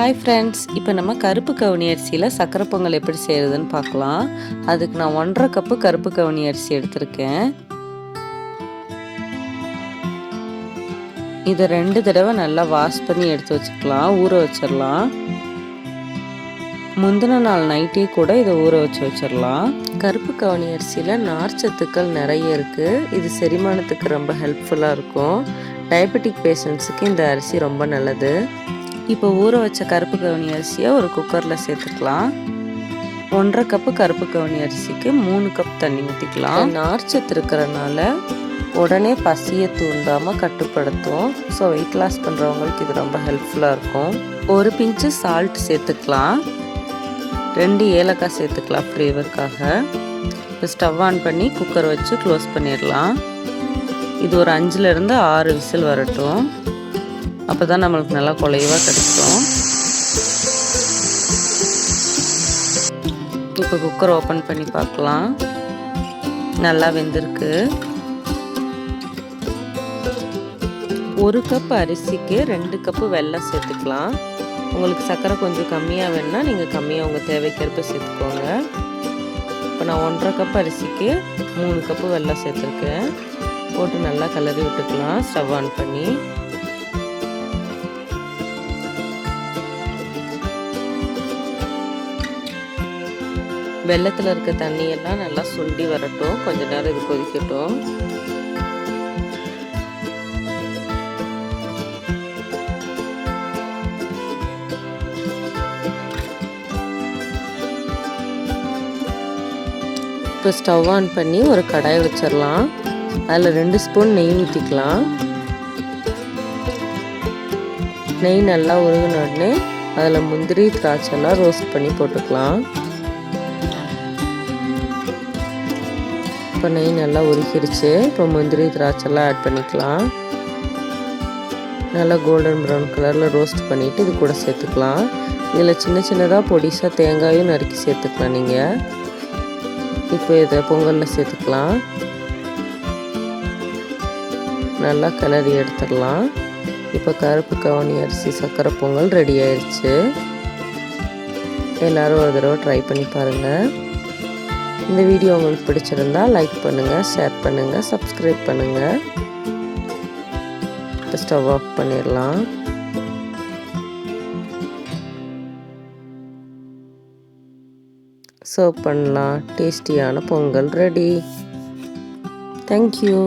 Hi friends இப்போ நம்ம கருப்பு கவுனி அரிசியில் சக்கரை பொங்கல் எப்படி செய்கிறதுன்னு பார்க்கலாம். அதுக்கு நான் ஒன்றரை கப்பு கருப்பு கவுனி அரிசி எடுத்திருக்கேன். இதை ரெண்டு தடவை நல்லா வாஷ் பண்ணி எடுத்து வச்சுக்கலாம். ஊற வச்சிடலாம் முந்தின நாள் நைட்டே கூட இதை ஊற வச்சு வச்சிடலாம் கருப்பு கவனி அரிசியில் நார்ச்சத்துக்கள் நிறைய இருக்குது இது செரிமானத்துக்கு ரொம்ப ஹெல்ப்ஃபுல்லாக இருக்கும். டயபெட்டிக் பேஷண்ட்ஸுக்கு இந்த அரிசி ரொம்ப நல்லது. இப்போ ஊற வச்ச கருப்பு கவுனி அரிசியை ஒரு குக்கரில் சேர்த்துக்கலாம். ஒன்றரை கப்பு கருப்பு கவுனி அரிசிக்கு மூணு கப் தண்ணி ஊற்றிக்கலாம் நார்ச்சத்து இருக்கிறனால உடனே பசியை தூண்டாமல் கட்டுப்படுத்தும். ஸோ வெயிட் லாஸ் பண்ணுறவங்களுக்கு இது ரொம்ப ஹெல்ப்ஃபுல்லாக இருக்கும். ஒரு பிஞ்சு சால்ட் சேர்த்துக்கலாம். ரெண்டு ஏலக்காய் சேர்த்துக்கலாம் ஃப்ளேவருக்காக இப்போ ஸ்டவ் ஆன் பண்ணி குக்கர் வச்சு க்ளோஸ் பண்ணிடலாம். இது ஒரு அஞ்சுலேருந்து ஆறு விசில் வரட்டும். அப்போ தான் நம்மளுக்கு நல்லா குலைவாக கிடைக்கும். இப்போ குக்கர் ஓப்பன் பண்ணி பார்க்கலாம். நல்லா வெந்திருக்கு. ஒரு கப் அரிசிக்கு ரெண்டு கப்பு வெல்லம் சேர்த்துக்கலாம். உங்களுக்கு சர்க்கரை கொஞ்சம் கம்மியாக வேணுன்னா நீங்கள் கம்மியாக உங்கள் தேவைக்கேற்ப சேர்த்துக்கோங்க. இப்போ நான் ஒன்றரை கப் அரிசிக்கு மூணு கப்பு வெள்ளம் சேர்த்துருக்கேன். போட்டு நல்லா கலரி விட்டுக்கலாம். ஸ்டவ் ஆன் பண்ணி. வெள்ளத்தில் இருக்க தண்ணியெல்லாம் நல்லா சுண்டி வரட்டும். கொஞ்ச நேரம் இது கொதிக்கட்டும். இப்போ ஸ்டவ் ஆன் பண்ணி ஒரு கடாய் வச்சிடலாம். அதில் ரெண்டு ஸ்பூன் நெய் ஊற்றிக்கலாம். நெய் நல்லா உருகின உடனே அதில் முந்திரி திராட்சைலாம் ரோஸ்ட் பண்ணி போட்டுக்கலாம். இப்போ நெய் நல்லா உருக்கிடுச்சு இப்போ முந்திரி திராட்சைலாம் ஆட் பண்ணிக்கலாம். நல்லா கோல்டன் ப்ரௌன் கலரில் ரோஸ்ட் பண்ணிவிட்டு இது கூட சேர்த்துக்கலாம். இதில் சின்ன சின்னதாக பொடிசாக தேங்காயும் நறுக்கி சேர்த்துக்கலாம் நீங்கள் இப்போ இதை பொங்கலில் சேர்த்துக்கலாம். நல்லா கிளறி எடுத்துடலாம். இப்போ கருப்பு கவனி அரிசி சர்க்கரை பொங்கல் ரெடி ஆயிடுச்சு எல்லோரும் ஒரு தடவை ட்ரை பண்ணி பாருங்கள் இந்த வீடியோ உங்களுக்கு பிடிச்சிருந்தா லைக் பண்ணுங்கள் ஷேர் பண்ணுங்கள் சப்ஸ்கிரைப் பண்ணுங்கள் இப்போ ஸ்டவ் ஆஃப் பண்ணிடலாம். சர்வ் பண்ணலாம். டேஸ்டியான பொங்கல் ரெடி தேங்க்யூ